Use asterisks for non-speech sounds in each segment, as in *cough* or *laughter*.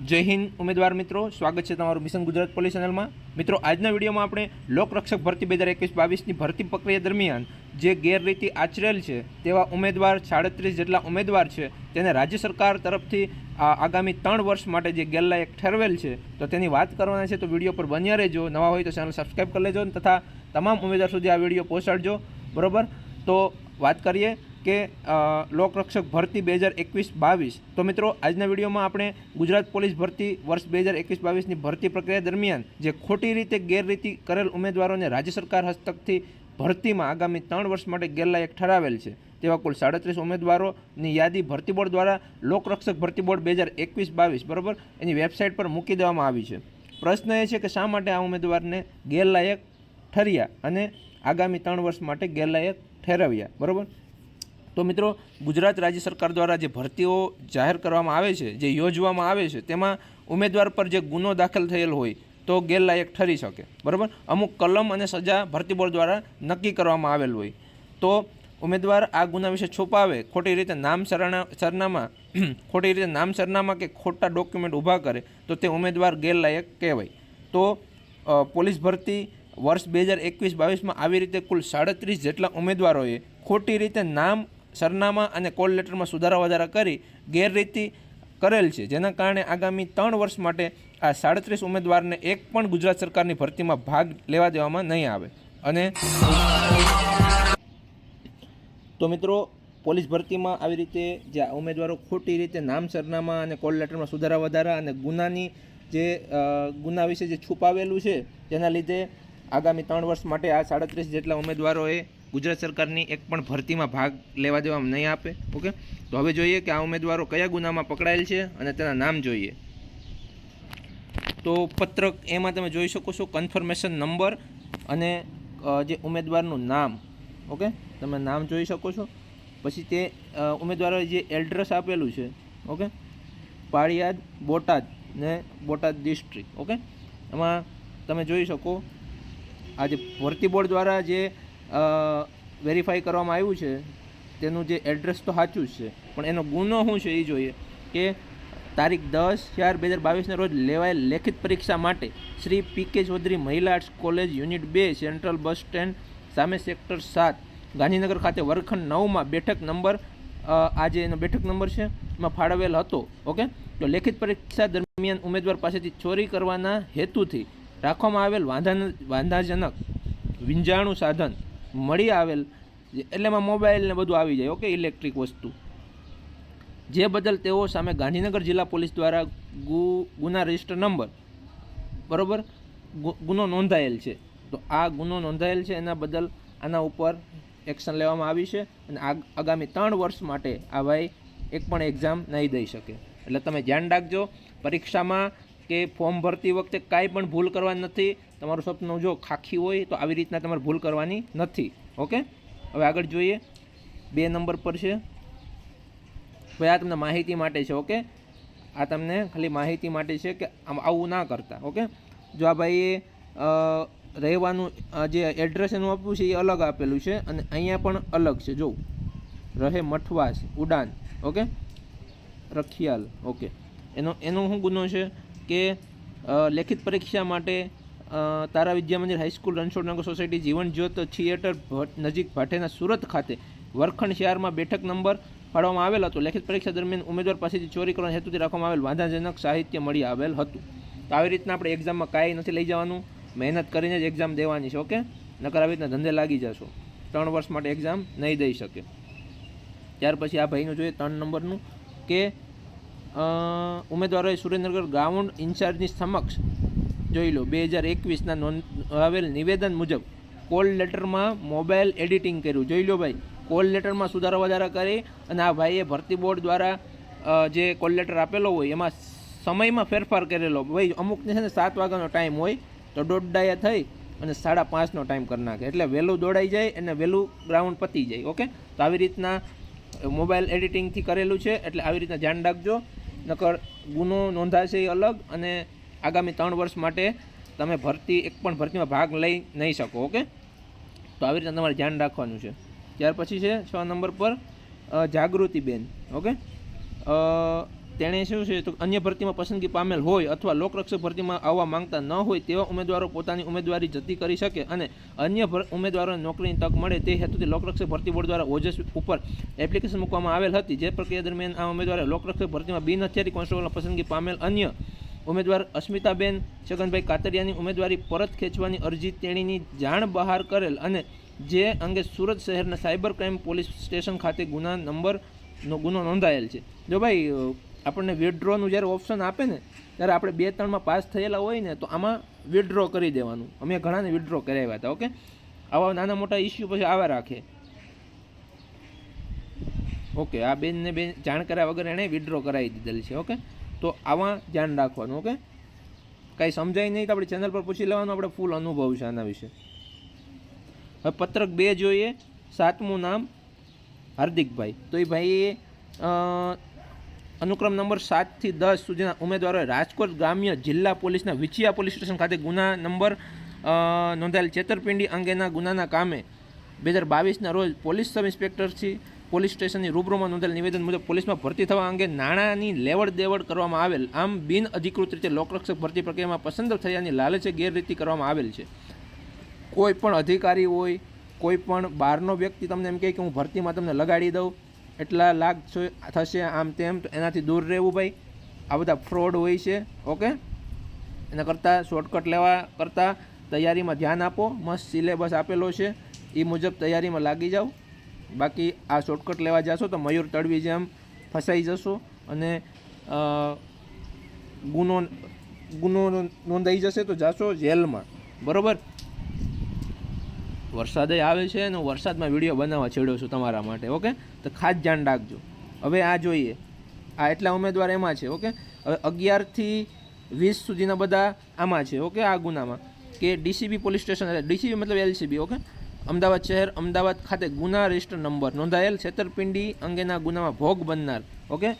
જય હિન્દ ઉમેદવાર મિત્રો, સ્વાગત છે તમારું મિશન ગુજરાત પોલીસ ચેનલમાં. મિત્રો, આજના વિડીયોમાં આપણે લોકરક્ષક ભરતી બે હજાર એકવીસ બાવીસની ભરતી પ્રક્રિયા દરમિયાન જે ગેરરીતિ આચરેલ છે તેવા ઉમેદવાર સાડત્રીસ જેટલા ઉમેદવાર છે તેને રાજ્ય સરકાર તરફથી આગામી ત્રણ વર્ષ માટે જે ગેરલાયક ઠેરવેલ છે, તો તેની વાત કરવાના છે, તો વીડિયો પર બન્યા રહેજો. નવા હોય તો ચેનલ સબસ્ક્રાઈબ કરી લેજો તથા તમામ ઉમેદવાર સુધી આ વીડિયો પહોંચાડજો. બરોબર? તો વાત કરીએ કે લોકરક્ષક ભરતી બે હજાર એકવીસ બાવીસ. તો મિત્રો, આજના વિડીયોમાં આપણે ગુજરાત પોલીસ ભરતી વર્ષ બે હજાર એકવીસ બાવીસની ભરતી પ્રક્રિયા દરમિયાન જે ખોટી રીતે ગેરરીતિ કરેલ ઉમેદવારોને રાજ્ય સરકાર હસ્તકથી ભરતીમાં આગામી ત્રણ વર્ષ માટે ગેરલાયક ઠરાવેલ છે. તેવા કુલ સાડત્રીસ ઉમેદવારોની યાદી ભરતી બોર્ડ દ્વારા લોકરક્ષક ભરતી બોર્ડ બે હજાર એકવીસ બાવીસ, બરાબર? એની વેબસાઇટ પર મૂકી દેવામાં આવી છે. પ્રશ્ન એ છે કે શા માટે આ ઉમેદવારને ગેરલાયક ઠર્યા અને આગામી ત્રણ વર્ષ માટે ગેરલાયક ઠેરવ્યા, બરાબર? તો મિત્રો, ગુજરાત રાજ્ય સરકાર દ્વારા જે ભરતીઓ જાહેર કરવામાં આવે છે, જે યોજવામાં આવે છે, તેમાં ઉમેદવાર પર જે ગુનો દાખલ થયેલ હોય, તો ગેરલાયક ઠરી શકે. બરાબર? અમુક કલમ અને સજા ભરતી બોર્ડ દ્વારા નક્કી કરવામાં આવેલ હોય. તો ઉમેદવાર આ ગુના વિશે છુપાવે, ખોટી રીતે નામ સરના સરનામા, *clears throat* ખોટી રીતે નામ સરનામા કે ખોટા ડોક્યુમેન્ટ ઊભા કરે, તો તે ઉમેદવાર ગેરલાયક કહેવાય. તો પોલીસ ભરતી વર્ષ બે હજાર એકવીસ બાવીસમાં આવી રીતે કુલ સાડત્રીસ જેટલા ઉમેદવારોએ ખોટી રીતે નામ સરનામા અને કોલ લેટરમાં સુધારા વધારા કરી ગેરરીતિ કરેલ છે. જેના કારણે આગામી ત્રણ વર્ષ માટે આ સાડત્રીસ ઉમેદવારને એક પણ ગુજરાત સરકારની ભરતીમાં ભાગ લેવા દેવામાં નહીં આવે. અને તો મિત્રો, પોલીસ ભરતીમાં આવી રીતે જે ઉમેદવારો ખોટી રીતે નામ સરનામા અને કોલ લેટરમાં સુધારા વધારા અને ગુનાની જે ગુના વિશે જે છુપાવેલું છે, તેના લીધે આગામી ત્રણ વર્ષ માટે આ સાડત્રીસ જેટલા ઉમેદવારોએ ગુજરાત સરકારની એક પણ ભરતીમાં ભાગ લેવા દેવામાં નહીં આપે. ઓકે? તો હવે જોઈએ કે આ ઉમેદવારો કયા ગુનામાં પકડાયેલ છે અને તેના નામ જોઈએ. તો પત્રક એમાં તમે જોઈ શકો છો કન્ફર્મેશન નંબર અને જે ઉમેદવારનું નામ. ઓકે? તમે નામ જોઈ શકો છો. પછી તે ઉમેદવારોએ જે એડ્રેસ આપેલું છે. ઓકે? પાળિયાદ, બોટાદ ને બોટાદ ડિસ્ટ્રિક્ટ ઓકે? એમાં તમે જોઈ શકો, આ જે ભરતી બોર્ડ દ્વારા જે વેરીફાઈ કરવામાં આવ્યું છે, તેનું જે એડ્રેસ તો સાચું જ છે, પણ એનો ગુનો શું છે એ જોઈએ કે તારીખ દસ ચાર બે હજાર બાવીસના રોજ લેવાયેલ લેખિત પરીક્ષા માટે શ્રી પી કે ચૌધરી મહિલા આર્ટ્સ કોલેજ યુનિટ બે, સેન્ટ્રલ બસ સ્ટેન્ડ, સામે સેક્ટર સાત, ગાંધીનગર ખાતે વર્ગખંડ નવમાં બેઠક નંબર આજે એનો બેઠક નંબર છે, એમાં ફાળવેલ હતો, ઓકે? તો લેખિત પરીક્ષા દરમિયાન ઉમેદવાર પાસેથી ચોરી કરવાના હેતુથી રાખવામાં આવેલ વાંધા વાંધાજનક વિંજાણું સાધન મળી આવેલ, એટલે એમાં મોબાઈલ ને બધું આવી જાય ઓકે ઇલેક્ટ્રિક વસ્તુ. જે બદલ તેઓ સામે ગાંધીનગર જિલ્લા પોલીસ દ્વારા ગુ, ગુના રજિસ્ટર નંબર બરોબર? ગુનો નોંધાયેલ છે. તો આ ગુનો નોંધાયેલ છે, એના બદલ આના ઉપર એક્શન લેવામાં આવી છે અને આગ- આગામી ત્રણ વર્ષ માટે આ ભાઈ એક પણ એક્ઝામ નહીં દઈ શકે. એટલે તમે ધ્યાન રાખજો, પરીક્ષામાં કે ફોર્મ ભરતી વખતે કાંઈ પણ ભૂલ કરવાની નથી. તમારું સપનું જો ખાખી હોય તો આવી રીતના તમારે ભૂલ કરવાની નથી. ઓકે? હવે આગળ જોઈએ. બે નંબર પર છે. ભાઈ, આ તમને માહિતી માટે છે, ઓકે? આ તમને ખાલી માહિતી માટે છે કે આમ આવું ના કરતા, ઓકે? જો આ ભાઈએ રહેવાનું જે એડ્રેસ એનું આપ્યું છે એ અલગ આપેલું છે અને અહીંયા પણ અલગ છે. જો, રહે મઠવાસ, ઉડાન, ઓકે? રખિયાલ, ઓકે? એનો એનો શું ગુનો છે? કે લેખિત પરીક્ષા માટે તારા વિદ્યા મંદિર હાઈસ્કૂલ રણછોડનગર સોસાયટી જીવન જ્યોત થિયેટર નજીક ભાટેના સુરત ખાતે વરખંડ શહેરમાં બેઠક નંબર ફાળવામાં આવેલ હતો. લેખિત પરીક્ષા દરમિયાન ઉમેદવાર પાસેથી ચોરી કરવાના હેતુથી રાખવામાં આવેલ વાંધાજનક સાહિત્ય મળી આવેલ હતું. તો આવી રીતના આપણે એક્ઝામમાં કાંઈ નથી લઈ જવાનું. મહેનત કરીને જ એક્ઝામ દેવાની છે, ઓકે? નકર આવી રીતના ધંધે લાગી જશો. ત્રણ વર્ષ માટે એક્ઝામ નહીં દઈ શકે. ત્યાર પછી આ ભાઈનું જોઈએ ત્રણ નંબરનું કે ઉમેદવારોએ સુરેન્દ્રનગર ગ્રાઉન્ડ ઇન્ચાર્જની સમક્ષ જોઈ લો, બે હજાર એકવીસના નોંધાવેલ નિવેદન મુજબ કોલ લેટરમાં મોબાઈલ એડિટિંગ કર્યું. જોઈ લો ભાઈ, કોલ લેટરમાં સુધારો વધારા કરી અને આ ભાઈએ ભરતી બોર્ડ દ્વારા જે કોલ લેટર આપેલો હોય એમાં સમયમાં ફેરફાર કરેલો. ભાઈ, અમુકને છે ને સાત વાગ્યાનો ટાઈમ હોય તો દોઢ થઈ અને સાડા પાંચનો ટાઈમ કરી નાખે. એટલે વહેલું દોડાઈ જાય અને વહેલું ગ્રાઉન્ડ પતી જાય, ઓકે? તો આવી રીતના મોબાઈલ એડિટિંગથી કરેલું છે, એટલે આવી રીતના ધ્યાન રાખજો. નકર ગુનો નોંધાશે એ અલગ અને આગામી ત્રણ વર્ષ માટે તમે ભરતી, એક પણ ભરતીમાં ભાગ લઈ નહીં શકો, ઓકે? તો આવી રીતના તમારે ધ્યાન રાખવાનું છે. ત્યાર પછી છે છ નંબર પર જાગૃતિબેન, ઓકે? તેણે શું છે તો અન્ય ભરતીમાં પસંદગી પામેલ હોય અથવા લોકરક્ષક ભરતીમાં આવવા માંગતા ન હોય તેવા ઉમેદવારો પોતાની ઉમેદવારી જતી કરી શકે અને અન્ય ઉમેદવારોને નોકરીની તક મળે તે હેતુથી લોકરક્ષક ભરતી બોર્ડ દ્વારા ઓજસ ઉપર એપ્લિકેશન મૂકવામાં આવેલ હતી. જે પ્રક્રિયા દરમિયાન આ ઉમેદવારે લોકરક્ષક ભરતીમાં બિન હથિયારી કોન્સ્ટેબલમાં પસંદગી પામેલ અન્ય ઉમેદવાર અસ્મિતાબેન છગનભાઈ કાતરિયાની ઉમેદવારી પરત ખેંચવાની અરજી તેણીની જાણ બહાર કરેલ અને જે અંગે સુરત શહેરના સાયબર ક્રાઇમ પોલીસ સ્ટેશન ખાતે ગુના નંબરનો ગુનો નોંધાયેલ છે. જો ભાઈ આપણને વિડ્રોનું જ્યારે ઓપ્શન આપે ને ત્યારે આપણે બે ત્રણમાં પાસ થયેલા હોય ને તો આમાં વિડ્રો કરી દેવાનું. અમે ઘણાને વિડ્રો કરાવ્યા હતા ઓકે આવા નાના મોટા ઇસ્યુ પછી આવા રાખે. ઓકે આ બેનને બેન જાણ કર્યા વગર એણે વિડ્રો કરાવી દીધેલ છે ઓકે તો આવા ધ્યાન રાખવાનું ઓકે કાંઈ સમજાય નહીં તો આપણી ચેનલ પર પૂછી લેવાનું આપણે ફૂલ અનુભવ છે આના વિશે. હવે પત્રક બે જોઈએ. સાતમું નામ હાર્દિકભાઈ. તો એ ભાઈએ અ, અનુક્રમ નંબર સાતથી દસ સુધીના ઉમેદવારોએ રાજકોટ ગ્રામ્ય જિલ્લા પોલીસના વિછિયા પોલીસ સ્ટેશન ખાતે ગુના નંબર નોંધાયેલ છેતરપિંડી અંગેના ગુનાના કામે બે હજાર બાવીસના રોજ પોલીસ સબ ઇન્સ્પેક્ટરથી પોલીસ સ્ટેશનની રૂબરૂમાં નોંધેલ નિવેદન મુજબ પોલીસમાં ભરતી થવા અંગે નાણાંની લેવડ દેવડ કરવામાં આવેલ. આમ બિન અધિકૃત રીતે લોકરક્ષક ભરતી પ્રક્રિયામાં પસંદ થયાની લાલચે ગેરરીતિ કરવામાં આવેલ છે. કોઈ પણ અધિકારી હોય, કોઈ પણ બહારનો વ્યક્તિ તમને એમ કહે કે હું ભરતીમાં તમને લગાડી દઉં એટલા લાખ થશે આમ તેમ તો એનાથી દૂર રહેવું ભાઈ. આ બધા ફ્રોડ હોય છે, ઓકે? એના કરતાં શોર્ટકટ લેવા કરતાં તૈયારીમાં ધ્યાન આપો. મસ્ત સિલેબસ આપેલો છે. એ મુજબ તૈયારીમાં લાગી જાઓ. બાકી આ શોર્ટકટ લેવા જશો તો મયુર તળવી જેમ ફસાઈ જશો અને ગુનો ગુનો નોંધાઈ જશે તો જાશો જેલમાં. બરોબર? વરસાદ આવે છે અને વરસાદમાં વીડિયો બનાવવા છેડ્યો છું તમારા માટે ઓકે તો ખાસ ધ્યાન રાખજો. હવે આ જોઈએ. આ એટલા ઉમેદવાર એમાં છે ઓકે હવે અગિયારથી વીસ સુધીના બધા આમાં છે ઓકે આ ગુનામાં. કે ડીસીબી પોલીસ સ્ટેશન ડીસીબી મતલબ એલસીબી ઓકે અમદાવાદ શહેર, અમદાવાદ ખાતે ગુના રજિસ્ટર નંબર નોંધાયેલ છેતરપિંડી અંગેના ગુનામાં ભોગ બનનાર ઓકે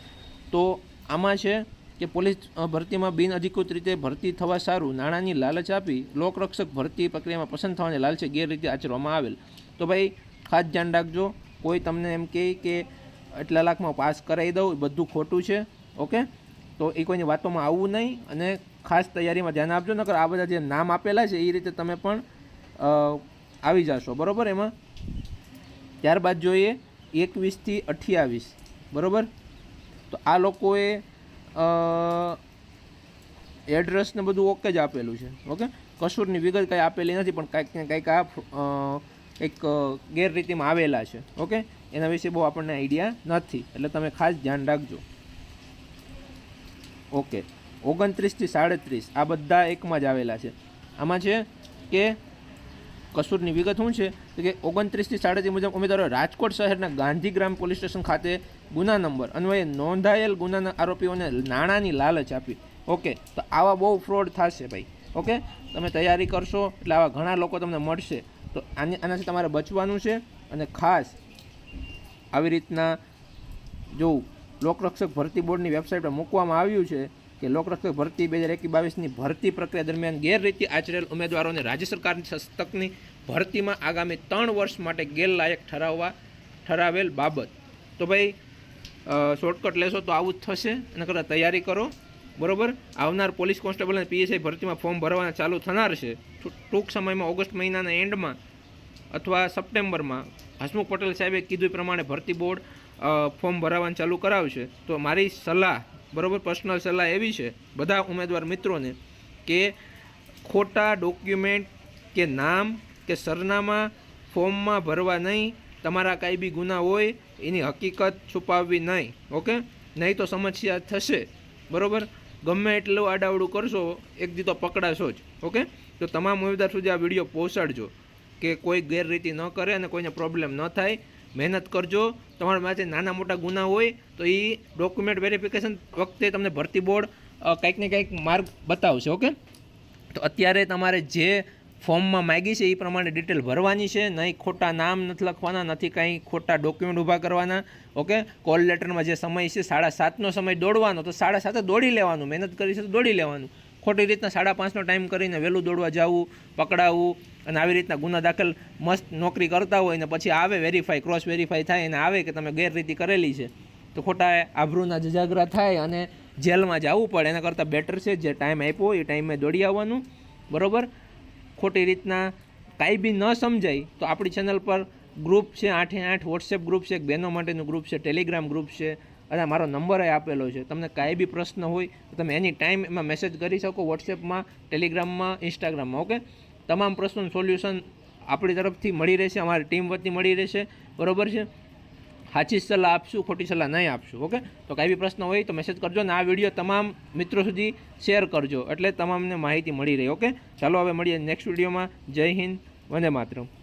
તો આમાં છે કે પોલીસ ભરતીમાં બિન અધિકૃત રીતે ભરતી થવા સારું નાણાંની લાલચ આપી લોકરક્ષક ભરતી પ્રક્રિયામાં પસંદ થવાની લાલચે ગેરરીતે આચરવામાં આવેલ. તો ભાઈ, ખાસ ધ્યાન રાખજો. કોઈ તમને એમ કહે કે એટલા લાખમાં પાસ કરાવી દઉં બધું ખોટું છે. ઓકે? તો એ કોઈની વાતોમાં આવવું નહીં અને ખાસ તૈયારીમાં ધ્યાન આપજો, નકર આ બધા જે નામ આપેલા છે, એ રીતે તમે પણ આવી જશો. બરાબર એમાં? ત્યારબાદ જોઈએ, એકવીસથી અઠ્યાવીસ. બરાબર? તો આ લોકોએ એડ્રેસ ને બધું ઓકે જ આપેલું છે ઓકે કસૂરની વિગત કંઈ આપેલી નથી, પણ કાંઈક ને કાંઈક આ એક ગેરરીતિમાં આવેલા છે ઓકે એના વિશે બહુ આપણને આઈડિયા નથી, એટલે તમે ખાસ ધ્યાન રાખજો. ઓકે ઓગણત્રીસથી સાડત્રીસ, આ બધા એકમાં જ આવેલા છે. આમાં છે કે કસૂરની વિગત શું છે? કે ઓગણત્રીસથી સાડત્રીસ મુજબ ઉમેદવારો રાજકોટ શહેરના ગાંધીગ્રામ પોલીસ સ્ટેશન ખાતે ગુના નંબર અન્વયે નોંધાયેલ ગુનાના આરોપીઓને નાણાંની લાલચ આપી. ઓકે, તો આવા બહુ ફ્રોડ થશે ભાઈ. ઓકે, તમે તૈયારી કરશો એટલે આવા ઘણા લોકો તમને મળશે. તો આની, આનાથી તમારે બચવાનું છે અને ખાસ આવી રીતના જો લોકરક્ષક ભરતી બોર્ડની વેબસાઇટ પર મૂકવામાં આવ્યું છે કે લોકરક્ષક ભરતી બે હજાર એકવીસ બાવીસની ભરતી પ્રક્રિયા દરમિયાન ગેરરીતિ આચરેલ ઉમેદવારોને રાજ્ય સરકારની હસ્તકની ભરતીમાં આગામી ત્રણ વર્ષ માટે ગેરલાયક ઠરાવવા ઠરાવેલ બાબત. તો ભાઈ શોર્ટકટ લેશો તો આવું જ થશે. એના કરતાં તૈયારી કરો. બરોબર? આવનાર પોલીસ કોન્સ્ટેબલ અને પીએસઆઈ ભરતીમાં ફોર્મ ભરવાના ચાલુ થનાર છે. ટૂંક સમયમાં ઓગસ્ટ મહિનાના એન્ડમાં અથવા સપ્ટેમ્બરમાં હસમુખ પટેલ સાહેબે કીધું પ્રમાણે ભરતી બોર્ડ ફોર્મ ભરાવાનું ચાલુ કરાવશે. તો મારી સલાહ, બરોબર? પર્સનલ સલાહ એવી છે બધા ઉમેદવાર મિત્રોને કે ખોટા ડોક્યુમેન્ટ કે નામ કે સરનામા ફોર્મમાં ભરવા નહીં, તમારા કાંઈ બી ગુના હોય, એની હકીકત છુપાવવી નહીં, ઓકે? નહીં તો સમસ્યા થશે, બરાબર? ગમે એટલું આડાવડું કરશો, એક દી તો પકડાશો જ, ઓકે? તો તમામ ઉમેદવાર સુધી આ વીડિયો પહોંચાડજો, કે કોઈ ગેરરીતિ ન કરે અને કોઈને પ્રોબ્લેમ ન થાય. મહેનત કરજો, તમારા માટે નાના મોટા ગુના હોય, તો એ ડોક્યુમેન્ટ વેરિફિકેશન વખતે તમને ભરતી બોર્ડ કંઈક ને કંઈક માર્ગ બતાવશે, ઓકે? તો અત્યારે તમારે જે ફોર્મમાં માગી છે એ પ્રમાણે ડિટેલ ભરવાની છે. નહીં ખોટા નામ નથી લખવાના, નથી કાંઈ ખોટા ડોક્યુમેન્ટ ઊભા કરવાના. ઓકે કોલ લેટરમાં જે સમય છે, સાડા સાતનો સમય દોડવાનો, તો સાડા સાતે દોડી લેવાનું. મહેનત કરી છે તો દોડી લેવાનું. ખોટી રીતના સાડા પાંચનો ટાઈમ કરીને વહેલું દોડવા જવું પકડાવવું અને આવી રીતના ગુના દાખલ મસ્ત નોકરી કરતા હોય ને પછી આવે વેરીફાઈ ક્રોસ વેરીફાઈ થાય અને આવે કે તમે ગેરરીતિ કરેલી છે. તો ખોટા આભરૂના જજાગરા થાય અને જેલમાં જવું પડે. એના કરતાં બેટર છે. જે ટાઈમ આપ્યો એ ટાઈમે દોડી આવવાનું. બરોબર? ખોટી રીતના કાંઈ બી ન સમજાય, તો આપણી ચેનલ પર ગ્રુપ છે, આઠે આઠ વોટ્સએપ ગ્રુપ છે, એક બહેનો માટેનું ગ્રુપ છે ટેલિગ્રામ ગ્રુપ છે, અને મારો નંબર આપેલો છે. તમને કાંઈ બી પ્રશ્ન હોય, તો તમે એની ટાઈમ એમાં મેસેજ કરી શકો વોટ્સએપમાં ટેલિગ્રામમાં ઇન્સ્ટાગ્રામમાં ઓકે તમામ પ્રશ્નોનું સોલ્યુશન આપણી તરફથી મળી રહેશે, અમારી ટીમ વતી મળી રહેશે, બરોબર છે? સાચી સલાહ આપશું, ખોટી સલાહ નહીં આપશું, ઓકે? તો કાંઈ બી પ્રશ્ન હોય તો મેસેજ કરજો અને આ વીડિયો તમામ મિત્રો સુધી શેર કરજો, એટલે તમામને માહિતી મળી રહી, ઓકે? ચાલો હવે મળીએ નેક્સ્ટ વિડીયોમાં જય હિન્દ, વંદે માતરમ.